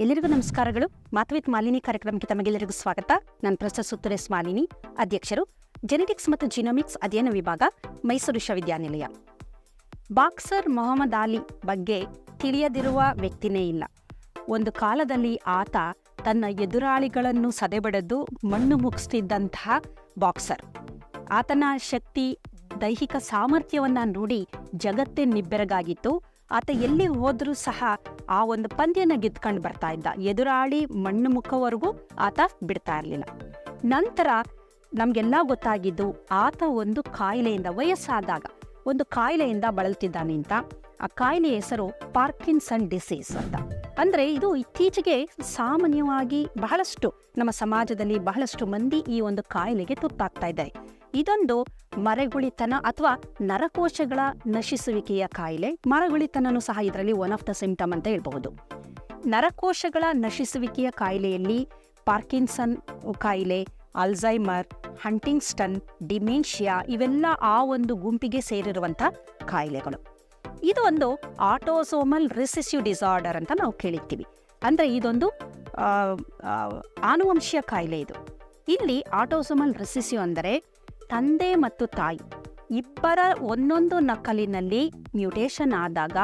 ಎಲ್ಲರಿಗೂ ನಮಸ್ಕಾರಗಳು. ಮಾತವಿತ್ ಮಾಲಿನಿ ಕಾರ್ಯಕ್ರಮಕ್ಕೆ ತಮಗೆಲ್ಲರಿಗೂ ಸ್ವಾಗತ. ನಾನು ಪ್ರೊಫೆಸರ್ ಸುತ್ತರೇಶ್ ಮಾಲಿನಿ. ಅಧ್ಯಕ್ಷರು ಜೆನೆಟಿಕ್ಸ್ ಮತ್ತು ಜಿನೋಮಿಕ್ಸ್ ಅಧ್ಯಯನ ವಿಭಾಗ, ಮೈಸೂರು ವಿಶ್ವವಿದ್ಯಾನಿಲಯ. ಬಾಕ್ಸರ್ ಮೊಹಮ್ಮದ್ ಅಲಿ ಬಗ್ಗೆ ತಿಳಿಯದಿರುವ ವ್ಯಕ್ತಿನೇ ಇಲ್ಲ. ಒಂದು ಕಾಲದಲ್ಲಿ ಆತ ತನ್ನ ಎದುರಾಳಿಗಳನ್ನು ಸದೆಬಡೆದು ಮಣ್ಣು ಮುಗಿಸ್ತಿದ್ದಂತಹ ಬಾಕ್ಸರ್. ಆತನ ಶಕ್ತಿ, ದೈಹಿಕ ಸಾಮರ್ಥ್ಯವನ್ನ ನೋಡಿ ಜಗತ್ತೇ ನಿಬ್ಬೆರಗಾಗಿತ್ತು. ಆತ ಎಲ್ಲಿ ಹೋದ್ರೂ ಸಹ ಆ ಒಂದು ಪಂದ್ಯನ ಗೆದ್ಕೊಂಡು ಬರ್ತಾ ಇದ್ದ. ಎದುರಾಳಿ ಮಣ್ಣು ಮುಖವರೆಗೂ ಆತ ಬಿಡ್ತಾ ಇರಲಿಲ್ಲ. ನಂತರ ನಮಗೆಲ್ಲ ಗೊತ್ತಾಗಿದ್ದು ಆತ ಒಂದು ಕಾಯಿಲೆಯಿಂದ ವಯಸ್ಸಾದಾಗ, ಒಂದು ಕಾಯಿಲೆಯಿಂದ ಬಳಲ್ತಿದ್ದಾನೆ ಅಂತ. ಆ ಕಾಯಿಲೆ ಹೆಸರು ಪಾರ್ಕಿನ್ಸನ್ ಡಿಸೀಸ್ ಅಂತ. ಅಂದ್ರೆ ಇದು ಇತ್ತೀಚೆಗೆ ಸಾಮಾನ್ಯವಾಗಿ ಬಹಳಷ್ಟು ನಮ್ಮ ಸಮಾಜದಲ್ಲಿ ಬಹಳಷ್ಟು ಮಂದಿ ಈ ಒಂದು ಕಾಯಿಲೆಗೆ ತುತ್ತಾಗ್ತಾ ಇದ್ದಾರೆ. ಇದೊಂದು ಮರೆಗುಳಿತನ ಅಥವಾ ನರಕೋಶಗಳ ನಶಿಸುವಿಕೆಯ ಕಾಯಿಲೆ. ಮರಗುಳಿತನೂ ಸಹ ಇದರಲ್ಲಿ ಒನ್ ಆಫ್ ದ ಸಿಂಪ್ಟಮ್ ಅಂತ ಹೇಳ್ಬಹುದು. ನರಕೋಶಗಳ ನಶಿಸುವಿಕೆಯ ಕಾಯಿಲೆಯಲ್ಲಿ ಪಾರ್ಕಿನ್ಸನ್ ಕಾಯಿಲೆ ಅಲ್ಝೈಮರ್ ಹಂಟಿಂಗ್ಸ್ಟನ್, ಡಿಮೆನ್ಷಿಯಾ ಇವೆಲ್ಲ ಆ ಒಂದು ಗುಂಪಿಗೆ ಸೇರಿರುವಂಥ ಕಾಯಿಲೆಗಳು. ಇದು ಒಂದು ಆಟೋಸೋಮಲ್ ರಿಸೆಸಿವ್ ಡಿಸಾರ್ಡರ್ ಅಂತ ನಾವು ಕೇಳಿರ್ತೀವಿ. ಅಂದ್ರೆ ಇದೊಂದು ಆನುವಂಶೀಯ ಕಾಯಿಲೆ ಇದು. ಇಲ್ಲಿ ಆಟೋಸೋಮಲ್ ರಿಸೆಸಿವ್ ಅಂದರೆ ತಂದೆ ಮತ್ತು ತಾಯಿ ಇಬ್ಬರ ಒಂದೊಂದು ನಕಲಿನಲ್ಲಿ ಮ್ಯೂಟೇಷನ್ ಆದಾಗ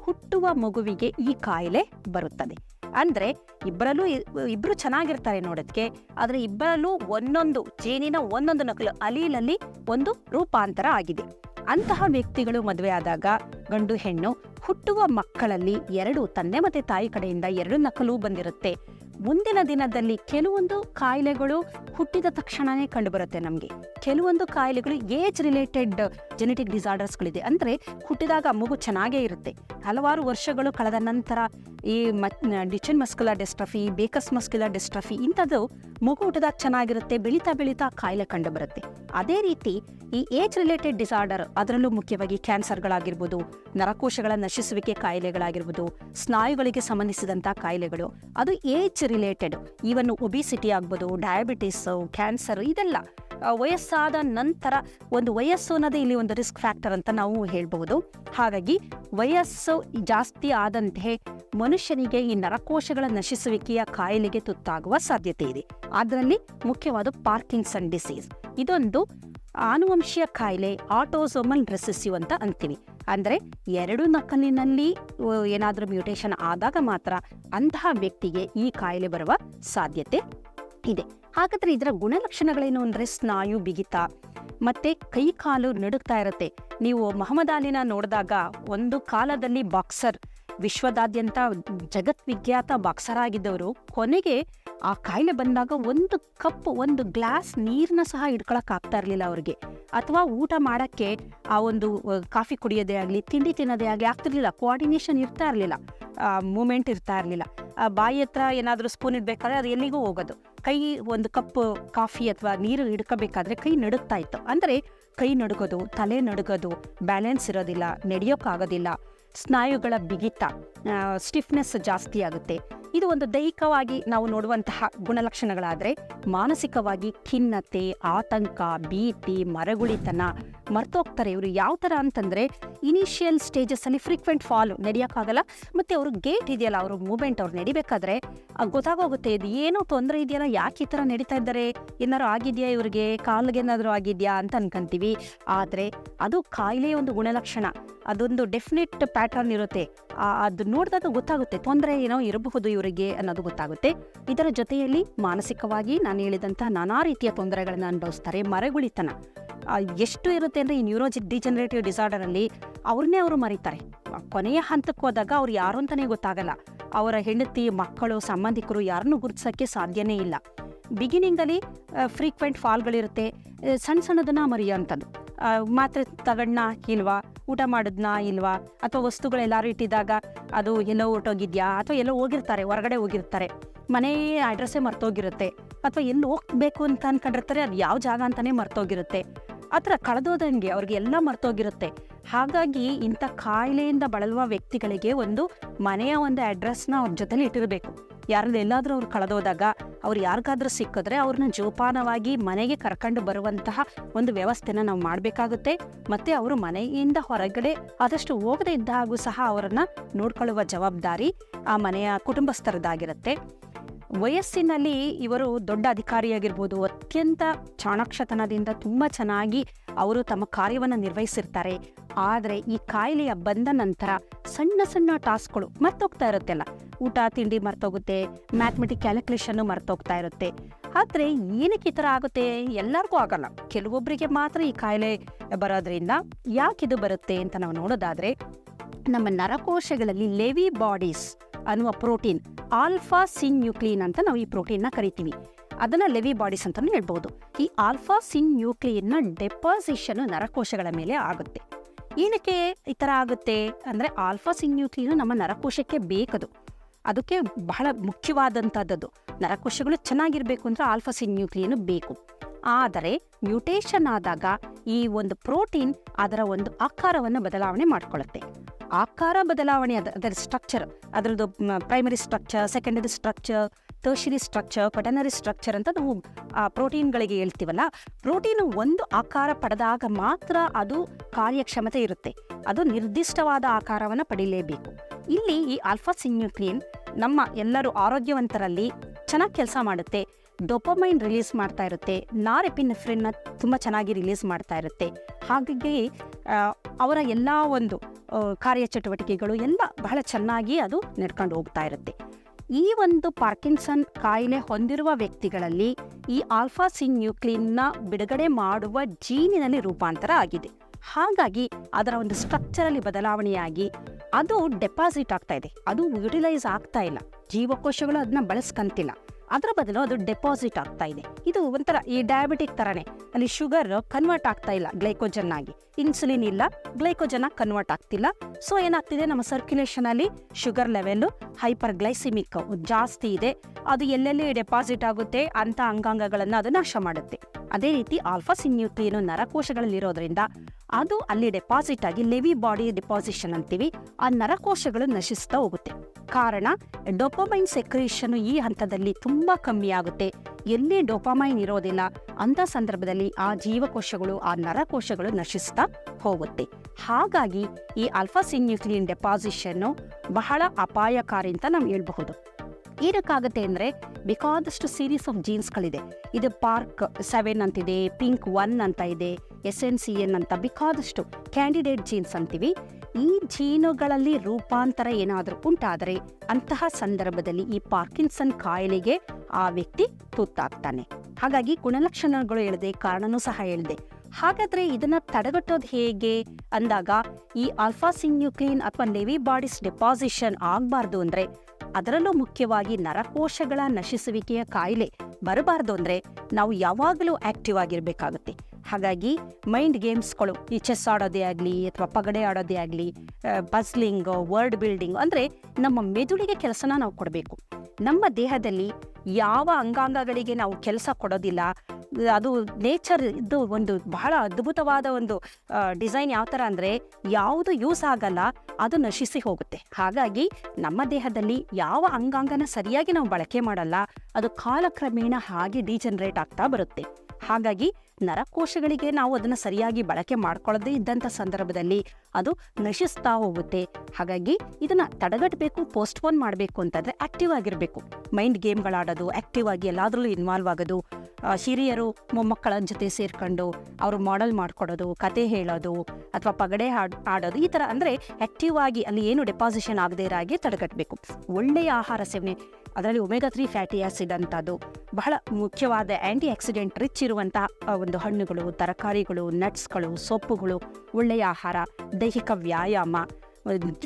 ಹುಟ್ಟುವ ಮಗುವಿಗೆ ಈ ಕಾಯಿಲೆ ಬರುತ್ತದೆ. ಅಂದ್ರೆ ಇಬ್ಬರಲ್ಲೂ ಇಬ್ಬರು ಚೆನ್ನಾಗಿರ್ತಾರೆ ನೋಡೋದಕ್ಕೆ ಆದರೆ ಇಬ್ಬರಲ್ಲೂ ಒಂದೊಂದು ಜೇನಿನ ಒಂದೊಂದು ನಕಲು ಅಲೀಲಲ್ಲಿ ಒಂದು ರೂಪಾಂತರ ಆಗಿದೆ. ಅಂತಹ ವ್ಯಕ್ತಿಗಳು ಮದುವೆ ಆದಾಗ ಗಂಡು ಹೆಣ್ಣು ಹುಟ್ಟುವ ಮಕ್ಕಳಲ್ಲಿ ಎರಡು ತಂದೆ ಮತ್ತೆ ತಾಯಿ ಕಡೆಯಿಂದ ಎರಡು ನಕಲು ಬಂದಿರುತ್ತೆ. ಮುಂದಿನ ದಿನದಲ್ಲಿ ಕೆಲವೊಂದು ಕಾಯಿಲೆಗಳು ಹುಟ್ಟಿದ ತಕ್ಷಣನೇ ಕಂಡುಬರುತ್ತೆ ನಮಗೆ. ಕೆಲವೊಂದು ಕಾಯಿಲೆಗಳು ಏಜ್ ರಿಲೇಟೆಡ್ ಜೆನೆಟಿಕ್ ಡಿಸಾರ್ಡರ್ಸ್ಗಳಿದೆ ಅಂದ್ರೆ ಹುಟ್ಟಿದಾಗ ಮಗು ಚೆನ್ನಾಗೇ ಇರುತ್ತೆ. ಹಲವಾರು ವರ್ಷಗಳು ಕಳೆದ ನಂತರ ಈ ಡಿಚನ್ ಮಸ್ಕ್ಯುಲರ್ ಡೆಸ್ಟ್ರಫಿ, ಬೇಕಸ್ ಮಸ್ಕುಲರ್ ಡೆಸ್ಟ್ರಫಿ ಇಂಥದ್ದು ಮಗು ಹುಟ್ಟಿದಾಗ ಚೆನ್ನಾಗಿರುತ್ತೆ, ಬೆಳೀತಾ ಬೆಳೀತಾ ಕಾಯಿಲೆ ಕಂಡುಬರುತ್ತೆ. ಅದೇ ರೀತಿ ಈ ಏಜ್ ರಿಲೇಟೆಡ್ ಡಿಸಾರ್ಡರ್ ಅದರಲ್ಲೂ ಮುಖ್ಯವಾಗಿ ಕ್ಯಾನ್ಸರ್ಗಳಾಗಿರ್ಬೋದು, ನರಕೋಶಗಳ ನಶಿಸುವಿಕೆ ಕಾಯಿಲೆಗಳಾಗಿರ್ಬೋದು, ಸ್ನಾಯುಗಳಿಗೆ ಸಂಬಂಧಿಸಿದಂಥ ಕಾಯಿಲೆಗಳು. ಅದು ಏಜ್ ರಿಲೇಟೆಡ್ ಈವನ್ ಒಬಿಸಿಟಿ ಆಗ್ಬೋದು, ಡಯಾಬಿಟಿಸ್, ಕ್ಯಾನ್ಸರ್ ಇದೆಲ್ಲ ವಯಸ್ಸಾದ ನಂತರ ಒಂದು ವಯಸ್ಸು ಅನ್ನೋದೇ ಇಲ್ಲಿ ಒಂದು ರಿಸ್ಕ್ ಫ್ಯಾಕ್ಟರ್ ಅಂತ ನಾವು ಹೇಳ್ಬಹುದು. ಹಾಗಾಗಿ ವಯಸ್ಸು ಜಾಸ್ತಿ ಆದಂತೆ ಮನುಷ್ಯನಿಗೆ ಈ ನರಕೋಶಗಳ ನಶಿಸುವಿಕೆಯ ಕಾಯಿಲೆಗೆ ತುತ್ತಾಗುವ ಸಾಧ್ಯತೆ ಇದೆ. ಅದರಲ್ಲಿ ಮುಖ್ಯವಾದ ಪಾರ್ಕಿನ್ಸನ್ ಡಿಸೀಸ್. ಇದೊಂದು ಆನುವಂಶೀಯ ಕಾಯಿಲೆ ಆಟೋಸೋಮಲ್ ರೆಸೆಸಿವ್ ಅಂತ ಅಂತೀವಿ. ಅಂದ್ರೆ ಎರಡು ನಕಲಿನಲ್ಲಿ ಏನಾದರೂ ಮ್ಯೂಟೇಷನ್ ಆದಾಗ ಮಾತ್ರ ಅಂತಹ ವ್ಯಕ್ತಿಗೆ ಈ ಕಾಯಿಲೆ ಬರುವ ಸಾಧ್ಯತೆ ಇದೆ. ಹಾಗಾದ್ರೆ ಇದರ ಗುಣಲಕ್ಷಣಗಳೇನು ಅಂದ್ರೆ ಸ್ನಾಯು ಬಿಗಿತ, ಮತ್ತೆ ಕೈ ಕಾಲು ನಡುಗ್ತಾ ಇರುತ್ತೆ. ನೀವು ಮಹಮ್ಮದ್ ಅಲಿನ ನೋಡಿದಾಗ ಒಂದು ಕಾಲದಲ್ಲಿ ಬಾಕ್ಸರ್ ವಿಶ್ವದಾದ್ಯಂತ ಜಗತ್ವಿಖ್ಯಾತ ಬಾಕ್ಸರ್ ಆಗಿದ್ದವರು, ಕೊನೆಗೆ ಆ ಕಾಯಿಲೆ ಬಂದಾಗ ಒಂದು ಕಪ್, ಒಂದು ಗ್ಲಾಸ್ ನೀರನ್ನ ಸಹ ಇಟ್ಕೊಳಕ್ ಆಗ್ತಾ ಇರಲಿಲ್ಲ ಅವ್ರಿಗೆ. ಅಥವಾ ಊಟ ಮಾಡಕ್ಕೆ ಆ ಒಂದು ಕಾಫಿ ಕುಡಿಯೋದೇ ಆಗಲಿ, ತಿಂಡಿ ತಿನ್ನೋದೇ ಆಗಲಿ ಆಗ್ತಿರ್ಲಿಲ್ಲ. ಕೋಆರ್ಡಿನೇಷನ್ ಇರ್ತಾ ಇರಲಿಲ್ಲ. ಮೂಮೆಂಟ್ ಇರ್ತಾ ಇರಲಿಲ್ಲ. ಬಾಯಿ ಹತ್ರ ಏನಾದರೂ ಸ್ಪೂನ್ ಇಡ್ಬೇಕಾದ್ರೆ ಅದು ಎಲ್ಲಿಗೂ ಹೋಗೋದು. ಕೈ ಒಂದು ಕಪ್ ಕಾಫಿ ಅಥವಾ ನೀರು ಹಿಡ್ಕೋಬೇಕಾದ್ರೆ ಕೈ ನಡುಗ್ತಾ ಇತ್ತು. ಅಂದರೆ ಕೈ ನಡುಗೋದು, ತಲೆ ನಡುಗೋದು ಬ್ಯಾಲೆನ್ಸ್ ಇರೋದಿಲ್ಲ, ನಡೆಯೋಕ್ಕಾಗೋದಿಲ್ಲ. ಸ್ನಾಯುಗಳ ಬಿಗಿತ ಸ್ಟಿಫ್ನೆಸ್ ಜಾಸ್ತಿ ಆಗುತ್ತೆ. ಇದು ಒಂದು ದೈಹಿಕವಾಗಿ ನಾವು ನೋಡುವಂತಹ ಗುಣಲಕ್ಷಣಗಳಾದರೆ ಮಾನಸಿಕವಾಗಿ ಖಿನ್ನತೆ, ಆತಂಕ, ಭೀತಿ, ಮರಗುಳಿತನ, ಮರ್ತೋಗ್ತಾರೆ. ಇವರು ಯಾವ ಥರ ಅಂತಂದರೆ ಇನಿಷಿಯಲ್ ಸ್ಟೇಜಸ್ಸಲ್ಲಿ ಫ್ರೀಕ್ವೆಂಟ್ ಫಾಲ್ ನಡೆಯೋಕ್ಕಾಗಲ್ಲ, ಮತ್ತು ಅವರು ಗೇಟ್ ಇದೆಯಲ್ಲ, ಅವರು ಮೂಮೆಂಟ್ ಅವ್ರು ನಡಿಬೇಕಾದ್ರೆ ಗೊತ್ತಾಗೋಗುತ್ತೆ, ಇದು ಏನೋ ತೊಂದರೆ ಇದೆಯಲ್ಲ, ಯಾಕೆ ಈ ಥರ ನಡೀತಾ ಇದ್ದಾರೆ? ಏನಾರು ಆಗಿದೆಯಾ ಇವ್ರಿಗೆ? ಕಾಲಿಗೆ ಏನಾದರೂ ಆಗಿದೆಯಾ ಅಂತ ಅನ್ಕೊಂತೀವಿ. ಆದರೆ ಅದು ಕಾಯಿಲೆಯ ಒಂದು ಗುಣಲಕ್ಷಣ. ಅದೊಂದು ಡೆಫಿನೆಟ್ ಪ್ಯಾಟರ್ನ್ ಇರುತ್ತೆ. ಅದು ನೋಡಿದಾಗ ಗೊತ್ತಾಗುತ್ತೆ. ತೊಂದರೆ ಏನೋ ಇರಬಹುದು ಇವರಿಗೆ ಅನ್ನೋದು ಗೊತ್ತಾಗುತ್ತೆ. ಇದರ ಜೊತೆಯಲ್ಲಿ ಮಾನಸಿಕವಾಗಿ ನಾನು ಹೇಳಿದಂತಹ ನಾನಾ ರೀತಿಯ ತೊಂದರೆಗಳನ್ನು ಅನುಭವಿಸ್ತಾರೆ. ಮರೆಗುಳಿತನ. ಎಷ್ಟು ಇರುತ್ತೆ ಅಂದರೆ ಈ ನ್ಯೂರೋಜಿ ಡಿಜನರೇಟಿವ್ ಡಿಸಾರ್ಡರಲ್ಲಿ ಅವ್ರನ್ನೇ ಅವರು ಮರೀತಾರೆ. ಕೊನೆಯ ಹಂತಕ್ಕೆ ಹೋದಾಗ ಅವ್ರು ಯಾರು ಅಂತಲೇ ಗೊತ್ತಾಗಲ್ಲ. ಅವರ ಹೆಂಡತಿ, ಮಕ್ಕಳು, ಸಂಬಂಧಿಕರು ಯಾರನ್ನು ಗುರುತಿಸೋಕ್ಕೆ ಸಾಧ್ಯನೇ ಇಲ್ಲ. ಬಿಗಿನಿಂಗಲ್ಲಿ ಫ್ರೀಕ್ವೆಂಟ್ ಫಾಲ್ಗಳಿರುತ್ತೆ ಸಣ್ಣ ಸಣ್ಣದನ್ನ ಮರೆಯೋಂಥದ್ದು ಮಾತ್ರ ತಗೊಂಡ್ನ ಇಲ್ವಾ ಊಟ ಮಾಡಿದ್ನಾ ಇಲ್ವಾ? ಅಥವಾ ವಸ್ತುಗಳೆಲ್ಲಾರು ಇಟ್ಟಿದ್ದಾಗ ಅದು ಎಲ್ಲೋ ಹೊರ್ಟೋಗಿದ್ಯಾ? ಅಥವಾ ಎಲ್ಲೋ ಹೋಗಿರ್ತಾರೆ, ಹೊರಗಡೆ ಹೋಗಿರ್ತಾರೆ. ಮನೆ ಅಡ್ರೆಸ್ಸೇ ಮರ್ತೋಗಿರುತ್ತೆ. ಅಥವಾ ಎಲ್ಲಿ ಹೋಗ್ಬೇಕು ಅಂತ ಅನ್ಕೊಂಡಿರ್ತಾರೆ, ಅದು ಯಾವ ಜಾಗ ಅಂತಾನೆ ಮರ್ತೋಗಿರುತ್ತೆ. ಆ ಥರ ಕಳೆದೋದಂಗೆ ಅವ್ರಿಗೆ ಎಲ್ಲ ಮರ್ತೋಗಿರುತ್ತೆ. ಹಾಗಾಗಿ ಇಂಥ ಕಾಯಿಲೆಯಿಂದ ಬಳಲುವ ವ್ಯಕ್ತಿಗಳಿಗೆ ಒಂದು ಮನೆಯ ಒಂದು ಅಡ್ರೆಸ್ನ ಅವ್ರ ಜೊತೆಲಿ ಇಟ್ಟಿರಬೇಕು. ಯಾರಲ್ಲಿ ಎಲ್ಲಾದರೂ ಅವ್ರು ಕಳೆದೋದಾಗ, ಅವ್ರು ಯಾರಿಗಾದ್ರೂ ಸಿಕ್ಕಿದ್ರೆ ಅವ್ರನ್ನ ಜೋಪಾನವಾಗಿ ಮನೆಗೆ ಕರ್ಕೊಂಡು ಬರುವಂತಹ ಒಂದು ವ್ಯವಸ್ಥೆನ ನಾವು ಮಾಡಬೇಕಾಗುತ್ತೆ. ಮತ್ತೆ ಅವರು ಮನೆಯಿಂದ ಹೊರಗಡೆ ಆದಷ್ಟು ಹೋಗದೇ ಇದ್ದಾಗೂ ಸಹ ಅವರನ್ನು ನೋಡ್ಕೊಳ್ಳುವ ಜವಾಬ್ದಾರಿ ಆ ಮನೆಯ ಕುಟುಂಬಸ್ಥರದ್ದಾಗಿರುತ್ತೆ. ವಯಸ್ಸಿನಲ್ಲಿ ಇವರು ದೊಡ್ಡ ಅಧಿಕಾರಿಯಾಗಿರ್ಬೋದು, ಅತ್ಯಂತ ಚಾಣಾಕ್ಷತನದಿಂದ ತುಂಬ ಚೆನ್ನಾಗಿ ಅವರು ತಮ್ಮ ಕಾರ್ಯವನ್ನು ನಿರ್ವಹಿಸಿರ್ತಾರೆ. ಆದರೆ ಈ ಕಾಯಿಲೆಯ ಬಂದ ನಂತರ ಸಣ್ಣ ಸಣ್ಣ ಟಾಸ್ಕ್ಗಳು ಮರ್ತೋಗ್ತಾ ಇರುತ್ತೆಲ್ಲ. ಊಟ, ತಿಂಡಿ ಮರ್ತೋಗುತ್ತೆ, ಮ್ಯಾಥಮೆಟಿಕ್ ಕ್ಯಾಲ್ಕುಲೇಷನ್ ಮರ್ತೋಗ್ತಾ ಇರುತ್ತೆ. ಆದರೆ ಏನಕ್ಕೆ ಈ ಥರ ಆಗುತ್ತೆ? ಎಲ್ಲರಿಗೂ ಆಗಲ್ಲ. ಕೆಲವೊಬ್ಬರಿಗೆ ಮಾತ್ರ ಈ ಕಾಯಿಲೆ ಬರೋದ್ರಿಂದ ಯಾಕಿದು ಬರುತ್ತೆ ಅಂತ ನಾವು ನೋಡೋದಾದ್ರೆ, ನಮ್ಮ ನರಕೋಶಗಳಲ್ಲಿ ಲೆವಿ ಬಾಡೀಸ್ ಅನ್ನುವ ಪ್ರೋಟೀನ್ ಆಲ್ಫಾ ಸಿನ್ ನ್ಯೂಕ್ಲಿನ್ ಅಂತ ನಾವು ಈ ಪ್ರೋಟೀನ್ನ ಕರಿತೀವಿ. ಅದನ್ನ ಲೆವಿ ಬಾಡೀಸ್ ಅಂತಾನು ಹೇಳ್ಬೋದು. ಈ ಆಲ್ಫಾ ಸಿನ್ ನ್ಯೂಕ್ಲಿಯನ್ನ ಡೆಪಾಸಿಷನ್ ನರಕೋಶಗಳ ಮೇಲೆ ಆಗುತ್ತೆ. ಏನಕ್ಕೆ ಈ ಥರ ಆಗುತ್ತೆ ಅಂದರೆ ಆಲ್ಫಾ ಸಿನ್ ನ್ಯೂಕ್ಲಿಯನ್ ನಮ್ಮ ನರಕೋಶಕ್ಕೆ ಬೇಕದು. ಅದಕ್ಕೆ ಬಹಳ ಮುಖ್ಯವಾದಂಥದ್ದು ನರಕೋಶಗಳು ಚೆನ್ನಾಗಿರ್ಬೇಕು ಅಂದ್ರೆ ಆಲ್ಫಾ ಸಿನ್ ನ್ಯೂಕ್ಲಿಯನ್ ಬೇಕು. ಆದರೆ ಮ್ಯೂಟೇಷನ್ ಆದಾಗ ಈ ಒಂದು ಪ್ರೋಟೀನ್ ಅದರ ಒಂದು ಆಕಾರವನ್ನು ಬದಲಾವಣೆ ಮಾಡ್ಕೊಳ್ಳುತ್ತೆ. ಆಕಾರ ಬದಲಾವಣೆ ಅದ, ಅದರ ಸ್ಟ್ರಕ್ಚರ್, ಅದರದ್ದು primary structure secondary structure tertiary structure, ಪಟನರಿ structure ಅಂತ ನಾವು ಪ್ರೋಟೀನ್ಗಳಿಗೆ ಹೇಳ್ತೀವಲ್ಲ, ಪ್ರೋಟೀನ್ ಒಂದು ಆಕಾರ ಪಡೆದಾಗ ಮಾತ್ರ ಅದು ಕಾರ್ಯಕ್ಷಮತೆ ಇರುತ್ತೆ. ಅದು ನಿರ್ದಿಷ್ಟವಾದ ಆಕಾರವನ್ನು ಪಡೀಲೇಬೇಕು. ಇಲ್ಲಿ ಈ ಆಲ್ಫಾ ಸಿನ್ಯೂಕ್ಲಿನ್ ನಮ್ಮ ಎಲ್ಲರೂ ಆರೋಗ್ಯವಂತರಲ್ಲಿ ಚೆನ್ನಾಗಿ ಕೆಲಸ ಮಾಡುತ್ತೆ. ಡೊಪಮೈನ್ ರಿಲೀಸ್ ಮಾಡ್ತಾ ಇರುತ್ತೆ. ನಾರೆಪಿನೆಫ್ರಿನ್ನ ತುಂಬ ಚೆನ್ನಾಗಿ ರಿಲೀಸ್ ಮಾಡ್ತಾ ಇರುತ್ತೆ. ಹಾಗಾಗಿ ಅವರ ಎಲ್ಲ ಒಂದು ಕಾರ್ಯಚಟುವಟಿಕೆಗಳು ಎಲ್ಲ ಬಹಳ ಚೆನ್ನಾಗಿ ಅದು ನಡ್ಕೊಂಡು ಹೋಗ್ತಾ ಇರುತ್ತೆ. ಈ ಒಂದು ಪಾರ್ಕಿನ್ಸನ್ ಕಾಯಿಲೆ ಹೊಂದಿರುವ ವ್ಯಕ್ತಿಗಳಲ್ಲಿ ಈ ಆಲ್ಫಾ ಸಿನ್ ನ್ಯೂಕ್ಲಿನ್ನ ಬಿಡುಗಡೆ ಮಾಡುವ ಜೀನಿನಲ್ಲಿ ರೂಪಾಂತರ ಆಗಿದೆ. ಹಾಗಾಗಿ ಅದರ ಒಂದು ಸ್ಟ್ರಕ್ಚರಲ್ಲಿ ಬದಲಾವಣೆಯಾಗಿ ಅದು ಡೆಪಾಸಿಟ್ ಆಗ್ತಾ ಇದೆ. ಅದು ಯುಟಿಲೈಸ್ ಆಗ್ತಾ ಇಲ್ಲ. ಜೀವಕೋಶಗಳು ಅದನ್ನ ಬಳಸ್ಕಂತಿಲ್ಲ. ಅದರ ಬದಲು ಅದು ಡೆಪಾಸಿಟ್ ಆಗ್ತಾ ಇದೆ. ಇದು ಒಂಥರ ಈ ಡಯಾಬಿಟಿಕ್ ತರನೇ. ಅಲ್ಲಿ ಶುಗರ್ ಕನ್ವರ್ಟ್ ಆಗ್ತಾ ಇಲ್ಲ ಗ್ಲೈಕೋಜನ್ ಆಗಿ. ಇನ್ಸುಲಿನ್ ಇಲ್ಲ ಗ್ಲೈಕೋಜನ್ ಕನ್ವರ್ಟ್ ಆಗ್ತಿಲ್ಲ. ಸೊ ಏನಾಗ್ತಿದೆ ನಮ್ಮ ಸರ್ಕ್ಯುಲೇಷನ್ ಅಲ್ಲಿ? ಶುಗರ್ ಲೆವೆಲ್ ಹೈಪರ್ ಗ್ಲೈಸಿಮಿಕ್ ಜಾಸ್ತಿ ಇದೆ. ಅದು ಎಲ್ಲೆಲ್ಲಿ ಡೆಪಾಸಿಟ್ ಆಗುತ್ತೆ? ಅಂತ ಅಂಗಾಂಗಗಳನ್ನು ಅದು ನಾಶ ಮಾಡುತ್ತೆ. ಅದೇ ರೀತಿ ಆಲ್ಫಾ ಸಿನ್ಯೂಕ್ಲಿಯನು ನರಕೋಶಗಳಲ್ಲಿರೋದ್ರಿಂದ ಅದು ಅಲ್ಲಿ ಡೆಪಾಸಿಟ್ ಆಗಿ ಲೆವಿ ಬಾಡಿ ಡೆಪಾಸಿಷನ್ ಅಂತೀವಿ. ಆ ನರಕೋಶಗಳು ನಶಿಸ್ತಾ ಹೋಗುತ್ತೆ. ಕಾರಣ, ಡೊಪಮೈನ್ ಸೆಕ್ರೇಷನ್ ಈ ಹಂತದಲ್ಲಿ ತುಂಬಾ ಕಮ್ಮಿ ಆಗುತ್ತೆ. ಎಲ್ಲಿ ಡೊಪಮೈನ್ ಇರೋದಿಲ್ಲ, ಅಂತ ಸಂದರ್ಭದಲ್ಲಿ ಆ ಜೀವಕೋಶಗಳು, ಆ ನರಕೋಶಗಳು ನಶಿಸ್ತಾ ಹೋಗುತ್ತೆ. ಹಾಗಾಗಿ ಈ ಅಲ್ಫಾ ಸಿನ್ಯೂಕ್ಲಿಯನ್ ಡೆಪಾಸಿಷನ್ನು ಬಹಳ ಅಪಾಯಕಾರಿ ಅಂತ ನಾವು ಹೇಳ್ಬಹುದು. ಏನಕ್ಕಾಗುತ್ತೆ ಅಂದರೆ, ಬೇಕಾದಷ್ಟು ಸೀರೀಸ್ ಆಫ್ ಜೀನ್ಸ್ಗಳಿದೆ ಇದು ಪಾರ್ಕ್ ಸೆವೆನ್ ಅಂತಿದೆ, ಪಿಂಕ್ ಒನ್ ಅಂತ ಇದೆ ಎಸ್ ಎನ್ ಸಿ ಎನ್ ಅಂತ ಬೇಕಾದಷ್ಟು ಕ್ಯಾಂಡಿಡೇಟ್ ಜೀನ್ಸ್ ಅಂತೀವಿ. ಈ ಜೀನುಗಳಲ್ಲಿ ರೂಪಾಂತರ ಏನಾದರೂ ಉಂಟಾದರೆ ಅಂತಹ ಸಂದರ್ಭದಲ್ಲಿ ಈ ಪಾರ್ಕಿನ್ಸನ್ ಕಾಯಿಲೆಗೆ ಆ ವ್ಯಕ್ತಿ ತುತ್ತಾಗ್ತಾನೆ. ಹಾಗಾಗಿ ಗುಣಲಕ್ಷಣಗಳು ಹೇಳಿದೆ ಕಾರಣನೂ ಸಹ ಹೇಳಿದೆ. ಹಾಗಾದ್ರೆ ಇದನ್ನ ತಡೆಗಟ್ಟೋದು ಹೇಗೆ? ಅಂದಾಗ ಈ ಆಲ್ಫಾ ಸಿನ್ಯೂಕ್ಲಿನ್ ಅಥವಾ ನೆವಿ ಬಾಡಿಸ್ ಡೆಪಾಸಿಷನ್ ಆಗಬಾರ್ದು ಅಂದ್ರೆ ಅದರಲ್ಲೂ ಮುಖ್ಯವಾಗಿ ನರಕೋಶಗಳ ನಶಿಸುವಿಕೆಯ ಕಾಯಿಲೆ ಬರಬಾರ್ದು ಅಂದ್ರೆ ನಾವು ಯಾವಾಗಲೂ ಆಕ್ಟಿವ್ ಆಗಿರ್ಬೇಕಾಗುತ್ತೆ. ಹಾಗಾಗಿ ಮೈಂಡ್ ಗೇಮ್ಸ್ಗಳು, ಈ ಚೆಸ್ ಆಡೋದೇ ಆಗಲಿ ಅಥವಾ ಪಗಡೆ ಆಡೋದೇ ಆಗಲಿ ಪಸ್ಲಿಂಗ್ ವರ್ಡ್ ಬಿಲ್ಡಿಂಗ್ ಅಂದರೆ ನಮ್ಮ ಮೆದುಳಿಗೆ ಕೆಲಸನ ನಾವು ಕೊಡಬೇಕು. ನಮ್ಮ ದೇಹದಲ್ಲಿ ಯಾವ ಅಂಗಾಂಗಗಳಿಗೆ ನಾವು ಕೆಲಸ ಕೊಡೋದಿಲ್ಲ, ಅದು ನೇಚರ್ ಇದು ಒಂದು ಬಹಳ ಅದ್ಭುತವಾದ ಒಂದು ಡಿಸೈನ್ ಯಾವ ಥರ ಅಂದರೆ ಯಾವುದು ಯೂಸ್ ಆಗಲ್ಲ, ಅದು ನಶಿಸಿ ಹೋಗುತ್ತೆ. ಹಾಗಾಗಿ ನಮ್ಮ ದೇಹದಲ್ಲಿ ಯಾವ ಅಂಗಾಂಗನ ಸರಿಯಾಗಿ ನಾವು ಬಳಕೆ ಮಾಡಲ್ಲ, ಅದು ಕಾಲಕ್ರಮೇಣ ಹಾಗೆ ಡಿಜನರೇಟ್ ಆಗ್ತಾ ಬರುತ್ತೆ. ಹಾಗಾಗಿ ನರಕೋಶಗಳಿಗೆ ನಾವು ಅದನ್ನು ಸರಿಯಾಗಿ ಬಳಕೆ ಮಾಡ್ಕೊಳ್ಳದೇ ಇದ್ದಂಥ ಸಂದರ್ಭದಲ್ಲಿ ಅದು ನಶಿಸ್ತಾ ಹೋಗುತ್ತೆ. ಹಾಗಾಗಿ ಇದನ್ನು ತಡೆಗಟ್ಟಬೇಕು ಪೋಸ್ಟ್ಪೋನ್ ಮಾಡಬೇಕು ಅಂತಂದ್ರೆ ಆಕ್ಟಿವ್ ಆಗಿರಬೇಕು. ಮೈಂಡ್ ಗೇಮ್ಗಳಾಡೋದು ಆಕ್ಟಿವ್ ಆಗಿ ಎಲ್ಲಾದ್ರಲ್ಲೂ ಇನ್ವಾಲ್ವ್ ಆಗೋದು. ಹಿರಿಯರು, ಮೊಮ್ಮಕ್ಕಳ ಜೊತೆ ಸೇರ್ಕೊಂಡು ಅವರು ಮಾಡೆಲ್ ಮಾಡ್ಕೊಡೋದು, ಕತೆ ಹೇಳೋದು, ಅಥವಾ ಪಗಡೆ ಹಾಡ್ ಆಡೋದು ಈ ಥರ ಅಂದರೆ ಆಕ್ಟಿವ್ ಆಗಿ ಅಲ್ಲಿ ಏನು ಡೆಪಾಸಿಷನ್ ಆಗದೇ ಇರೋ ಹಾಗೆ ತಡೆಗಟ್ಟಬೇಕು ಒಳ್ಳೆಯ ಆಹಾರ ಸೇವನೆ. ಅದರಲ್ಲಿ ಒಮೆಗಾ ತ್ರೀ ಫ್ಯಾಟಿ ಆಸಿಡ್ ಅಂತದ್ದು ಬಹಳ ಮುಖ್ಯವಾದ ಆಂಟಿ ಆಕ್ಸಿಡೆಂಟ್ ರಿಚ್ ಇರುವಂತಹ ಒಂದು ಹಣ್ಣುಗಳು, ತರಕಾರಿಗಳು ನಟ್ಸ್ಗಳು ಸೊಪ್ಪುಗಳು, ಒಳ್ಳೆಯ ಆಹಾರ, ದೈಹಿಕ ವ್ಯಾಯಾಮ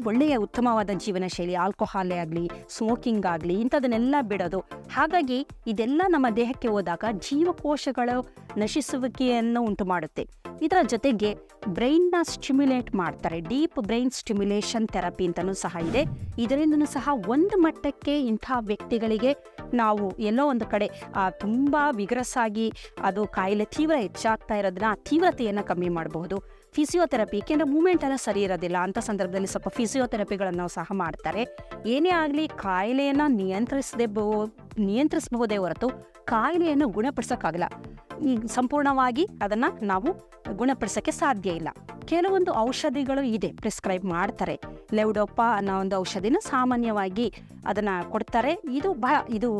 ಒಳ್ಳೆಯ ಉತ್ತಮವಾದ ಜೀವನ ಶೈಲಿ ಆಲ್ಕೋಹಾಲೇ ಆಗಲಿ ಸ್ಮೋಕಿಂಗ್ ಆಗಲಿ, ಇಂಥದನ್ನೆಲ್ಲ ಬಿಡೋದು. ಹಾಗಾಗಿ ಇದೆಲ್ಲ ನಮ್ಮ ದೇಹಕ್ಕೆ ಹೋದಾಗ ಜೀವಕೋಶಗಳು ನಶಿಸುವಿಕೆಯನ್ನು ಉಂಟು ಮಾಡುತ್ತೆ. ಇದರ ಜೊತೆಗೆ ಬ್ರೈನ್ನ ಸ್ಟಿಮ್ಯುಲೇಟ್ ಮಾಡ್ತಾರೆ. ಡೀಪ್ ಬ್ರೈನ್ ಸ್ಟಿಮ್ಯುಲೇಷನ್ ಥೆರಪಿ ಅಂತಲೂ ಸಹ ಇದೆ. ಇದರಿಂದನೂ ಸಹ ಒಂದು ಮಟ್ಟಕ್ಕೆ ಇಂಥ ವ್ಯಕ್ತಿಗಳಿಗೆ ನಾವು ಎಲ್ಲೋ ಒಂದು ಕಡೆ ತುಂಬ ತುಂಬಾ ವಿಗ್ರಸ್ ಆಗಿ ಅದು ಕಾಯಿಲೆ ತೀವ್ರ ಹೆಚ್ಚಾಗ್ತಾ ಇರೋದನ್ನ ಆ ತೀವ್ರತೆಯನ್ನು ಕಮ್ಮಿ ಮಾಡಬಹುದು. ಫಿಸಿಯೋಥೆರಪಿ, ಏಕೆಂದರೆ ಮೂಮೆಂಟ್ ಎಲ್ಲ ಸರಿ ಇರೋದಿಲ್ಲ, ಅಂತ ಸಂದರ್ಭದಲ್ಲಿ ಸ್ವಲ್ಪ ಫಿಸಿಯೋಥೆರಪಿಗಳನ್ನು ಸಹ ಮಾಡ್ತಾರೆ. ಏನೇ ಆಗಲಿ, ಕಾಯಿಲೆಯನ್ನು ನಿಯಂತ್ರಿಸದೆ ನಿಯಂತ್ರಿಸಬಹುದೇ ಹೊರತು ಕಾಯಿಲೆಯನ್ನು ಗುಣಪಡಿಸೋಕ್ಕಾಗಲ್ಲ. ಸಂಪೂರ್ಣವಾಗಿ ಅದನ್ನು ನಾವು ಗುಣಪಡಿಸೋಕ್ಕೆ ಸಾಧ್ಯ ಇಲ್ಲ. ಕೆಲವೊಂದು ಔಷಧಿಗಳು ಇದೆ, ಪ್ರಿಸ್ಕ್ರೈಬ್ ಮಾಡ್ತಾರೆ. ಲೆವ್ಡೋಪ ಅನ್ನೋ ಒಂದು ಔಷಧಿನ ಸಾಮಾನ್ಯವಾಗಿ ಅದನ್ನು ಕೊಡ್ತಾರೆ. ಇದು ಬ, ಇದು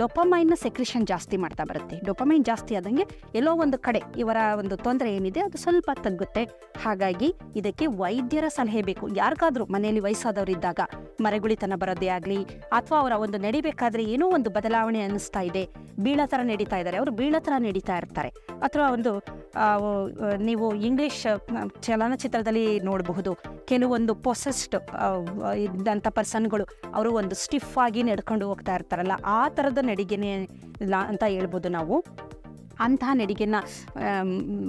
ಡೊಪಮೈನ್ನ ಸೆಕ್ರಿಷನ್ ಜಾಸ್ತಿ ಮಾಡ್ತಾ ಬರುತ್ತೆ. ಡೊಪಮೈನ್ ಜಾಸ್ತಿ ಆದಂಗೆ ಎಲ್ಲೋ ಒಂದು ಕಡೆ ಇವರ ಒಂದು ತೊಂದರೆ ಏನಿದೆ ಅದು ಸ್ವಲ್ಪ ತಗ್ಗುತ್ತೆ. ಹಾಗಾಗಿ ಇದಕ್ಕೆ ವೈದ್ಯರ ಸಲಹೆ ಬೇಕು. ಯಾರಿಗಾದ್ರೂ ಮನೆಯಲ್ಲಿ ವಯಸ್ಸಾದವರಿದ್ದಾಗ ಮರೆಗುಳಿತನ ಬರೋದೇ ಆಗಲಿ, ಅಥವಾ ಅವರ ಒಂದು ನಡಿಬೇಕಾದ್ರೆ ಏನೋ ಒಂದು ಬದಲಾವಣೆ ಅನ್ನಿಸ್ತಾ ಇದೆ. ಬೀಳ ಥರ ನಡೀತಾ ಇದ್ದಾರೆ. ಅವರು ಬೀಳ ಥರ ನಡೀತಾ ಇರ್ತಾರೆ. ಅಥವಾ ಒಂದು ನೀವು ಇಂಗ್ಲಿಷ್ ಚಲನಚಿತ್ರದಲ್ಲಿ ನೋಡಬಹುದು. ಕೆಲವೊಂದು ಪೊಸೆಸ್ಡ್ ಇದ್ದಂಥ ಪರ್ಸನ್ಗಳು ಅವರು ಒಂದು ಸ್ಟಿಫ್ ಆಗಿ ನಡ್ಕೊಂಡು ಹೋಗ್ತಾ ಇರ್ತಾರಲ್ಲ, ಆ ಥರದ ನಡಿಗೆನೇ ಇಲ್ಲ ಅಂತ ಹೇಳ್ಬೋದು ನಾವು. ಅಂತಹ ನಡಿಗೆನ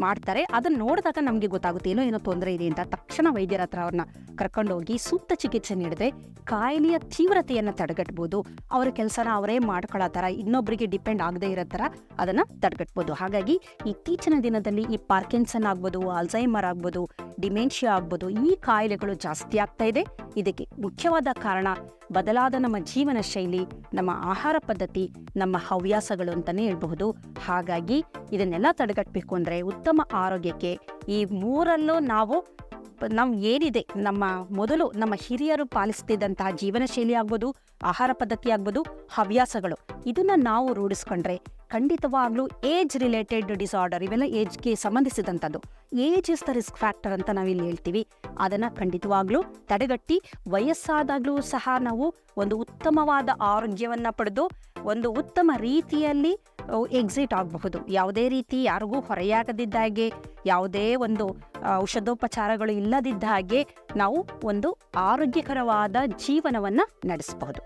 ಮಾಡ್ತಾರೆ. ಅದನ್ನು ನೋಡಿದಾಗ ನಮಗೆ ಗೊತ್ತಾಗುತ್ತೆ, ಏನೋ ಏನೋ ತೊಂದರೆ ಇದೆ ಅಂತ. ತಕ್ಷಣ ವೈದ್ಯರ ಹತ್ರ ಅವ್ರನ್ನ ಕರ್ಕೊಂಡೋಗಿ ಸೂಕ್ತ ಚಿಕಿತ್ಸೆ ನೀಡಿದ್ರೆ ಕಾಯಿಲೆಯ ತೀವ್ರತೆಯನ್ನು ತಡೆಗಟ್ಬೋದು. ಅವರ ಕೆಲಸನ ಅವರೇ ಮಾಡ್ಕೊಳ್ಳೋ ಥರ ಇನ್ನೊಬ್ಬರಿಗೆ ಡಿಪೆಂಡ್ ಆಗದೇ ಇರೋ ಥರ ಅದನ್ನು ತಡೆಗಟ್ಬೋದು. ಹಾಗಾಗಿ ಇತ್ತೀಚಿನ ದಿನದಲ್ಲಿ ಈ ಪಾರ್ಕಿನ್ಸನ್ ಆಗ್ಬೋದು ಅಲ್ಝೈಮರ್ ಆಗ್ಬೋದು, ಡಿಮೆನ್ಷಿಯಾ ಆಗ್ಬೋದು, ಈ ಕಾಯಿಲೆಗಳು ಜಾಸ್ತಿ ಆಗ್ತಾ ಇದೆ. ಇದಕ್ಕೆ ಮುಖ್ಯವಾದ ಕಾರಣ ಬದಲಾದ ನಮ್ಮ ಜೀವನ ಶೈಲಿ, ನಮ್ಮ ಆಹಾರ ಪದ್ಧತಿ, ನಮ್ಮ ಹವ್ಯಾಸಗಳು ಅಂತಲೇ ಹೇಳ್ಬಹುದು. ಹಾಗಾಗಿ ಇದನ್ನೆಲ್ಲ ತಡೆಗಟ್ಟಬೇಕು ಅಂದರೆ ಉತ್ತಮ ಆರೋಗ್ಯಕ್ಕೆ ಈ ಮೂರಲ್ಲೂ ನಾವು ನಾವು ಏನಿದೆ, ನಮ್ಮ ಮೊದಲು ನಮ್ಮ ಹಿರಿಯರು ಪಾಲಿಸ್ತಿದ್ದಂತಹ ಜೀವನ ಶೈಲಿ ಆಗ್ಬೋದು, ಆಹಾರ ಪದ್ಧತಿ ಆಗ್ಬೋದು, ಹವ್ಯಾಸಗಳು. ಇದನ್ನ ನಾವು ರೂಢಿಸ್ಕೊಂಡ್ರೆ ಖಂಡಿತವಾಗ್ಲೂ ಏಜ್ ರಿಲೇಟೆಡ್ ಡಿಸಾರ್ಡರ್ ಇವೆಲ್ಲ ಏಜ್ಗೆ ಸಂಬಂಧಿಸಿದಂಥದ್ದು age is the risk factor ಅಂತ ನಾವಿಲ್ಲಿ ಹೇಳ್ತೀವಿ. ಅದನ್ನ ಖಂಡಿತವಾಗ್ಲೂ ತಡೆಗಟ್ಟಿ, ವಯಸ್ಸಾದಾಗಲೂ ಸಹ ನಾವು ಒಂದು ಉತ್ತಮವಾದ ಆರೋಗ್ಯವನ್ನ ಪಡೆದು, ಒಂದು ಉತ್ತಮ ರೀತಿಯಲ್ಲಿ ಎಕ್ಸಿಟ್ ಆಗಬಹುದು. ಯಾವುದೇ ರೀತಿ ಯಾರಿಗೂ ಹೊರೆಯಾಗದಿದ್ದ ಹಾಗೆ, ಯಾವುದೇ ಒಂದು ಔಷಧೋಪಚಾರಗಳು ಇಲ್ಲದಿದ್ದ ಹಾಗೆ ನಾವು ಒಂದು ಆರೋಗ್ಯಕರವಾದ ಜೀವನವನ್ನ ನಡೆಸಬಹುದು.